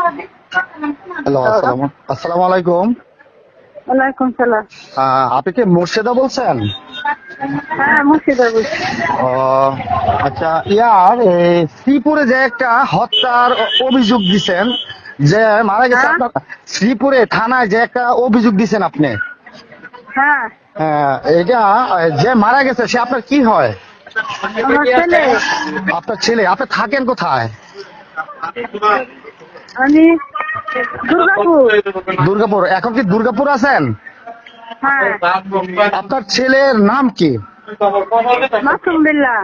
Hello আসসালামু আসসালামু আলাইকুম। ওয়ালাইকুম সালাম। আপনি কি মুর্শেদা বলছেন? হ্যাঁ মুর্শিদা বলছি। ও, আচ্ছা ইয়ার শ্রীপুরে যে একটা হত্যার অভিযোগ দিছেন যে মারা গেছে হ্যাঁ? আপনার শ্রীপুরে থানায় যে একটা অভিযোগ দিছেন আপনি? হ্যাঁ। আহ, এটা যে মারা গেছে সে আপনার কি হয়? ছেলে। আপনার ছেলে আপনি থাকেন কোথায়? আমি দুর্গাপুর। দুর্গাপুর। এখন কি দুর্গাপুর আছেন? হ্যাঁ। আপনার ছেলের নাম কি? মাসুম বিল্লাহ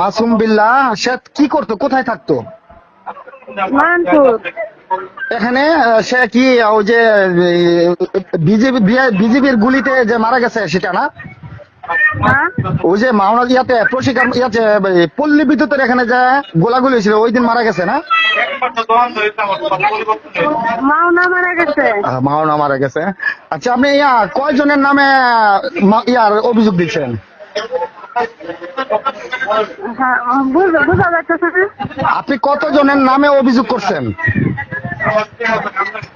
মাসুম বিল্লাহ সে কি করতো? কোথায় থাকতো? এখানে সে কি ওই যে বিজেপি বিজেপির গুলিতে যে মারা গেছে সেটা না? ওই যে মাওনা ইয়াতে প্রশিক্ষণ ইয়াতে পল্লী বিদ্যুতের এখানে যে গোলাগুলি ছিল ওই দিন মারা গেছে না? মাওনা মারা গেছে। মাওনা মারা গেছে। আচ্ছা আপনি ইয়া কয়জনের নামে ইয়ার অভিযোগ দিচ্ছেন? হ্যাঁ আপনি কতজনের নামে অভিযোগ করছেন?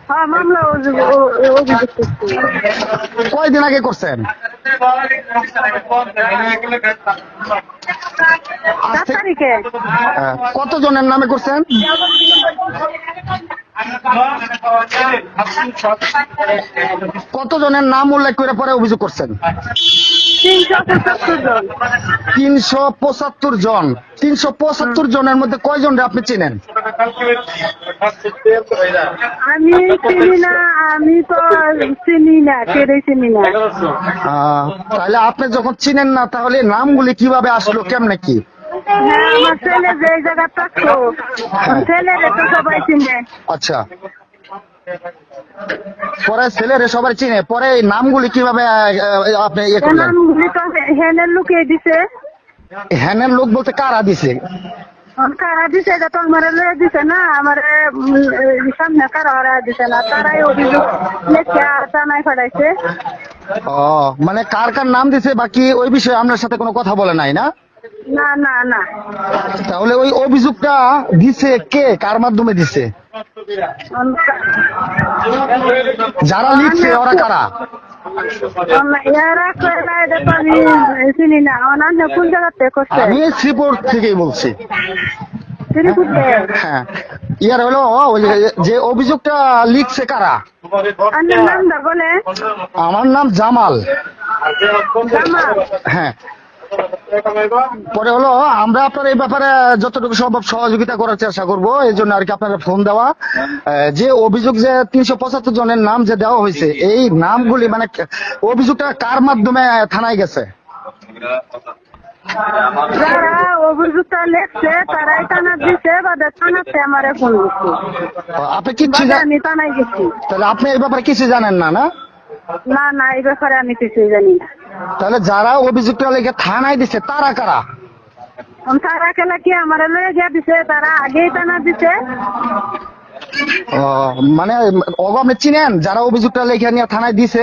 হ্যাঁ কয়দিন আগে করছেন? কতজনের নামে করছেন? কতজনের নাম উল্লেখ করে পরে অভিযোগ করছেন? তিনশো পঁচাত্তর জন। তিনশো পঁচাত্তর জনের মধ্যে কয়জন আপনি চিনেন? আমি চিনি না আমি তো চিনি না কেড়ে চিনি না। তাহলে আপনি যখন চিনেন না তাহলে নামগুলি কীভাবে আসলো কেমনে কি? হ্যাঁ আমার ছেলে যে জায়গা থাকতো ছেলেরে তো সবাই চিনে। আচ্ছা। পরে ছেলেরে সবাই চিনে। পরে এই নামগুলি কীভাবে আপনি ইয়ে করলেন? নামগুলি তো হেনের লুকিয়ে দিছে। হ্যানের লোক বলতে কারা দিছে? কারা দিছে এটা তো আমার লয়ে দিছে না আমার সামনে কারা হারা দিছে না তারাই অভিযোগ লেখা থানায় ফেলাইছে। ও মানে কার কার নাম দিছে বাকি ওই বিষয়ে আপনার সাথে কোনো কথা বলে নাই না? না না না। তাহলে ওই অভিযোগটা দিছে কে? কার মাধ্যমে দিছে? যারা লিখছে ওরা কারা? আমি শ্রীপুর থেকেই বলছি। হ্যাঁ। ইয়ার হলো যে- অভিযোগটা লিখছে কারা? আমার নাম জামাল। হ্যাঁ। পরে হলো, আমরা আপনার এই ব্যাপারে যতটুকু সম্ভব সহযোগিতা করার চেষ্টা করব, এই জন্য আর কি আপনারা ফোন দেওয়া। যে অভিযোগ যে তিনশো পঁচাত্তর জনের নাম যে দেওয়া হয়েছে, এই নামগুলি মানে অভিযোগটা কার মাধ্যমে থানায় গেছে? আপনি এই ব্যাপারে কিছু জানেন না? না না, এই ব্যাপারে আমি কিছুই জানি না। তাহলে যারা অভিযুক্ত থানায় দিছে তারা কারা? তারা কেলা কি আমার লয়ে গিয়ে দিছে? তারা আগেই টানা দিছে। মানে অগ আপনি চিনেন? যারা অভিযোগটা লিখে নিয়ে থানায় দিছে?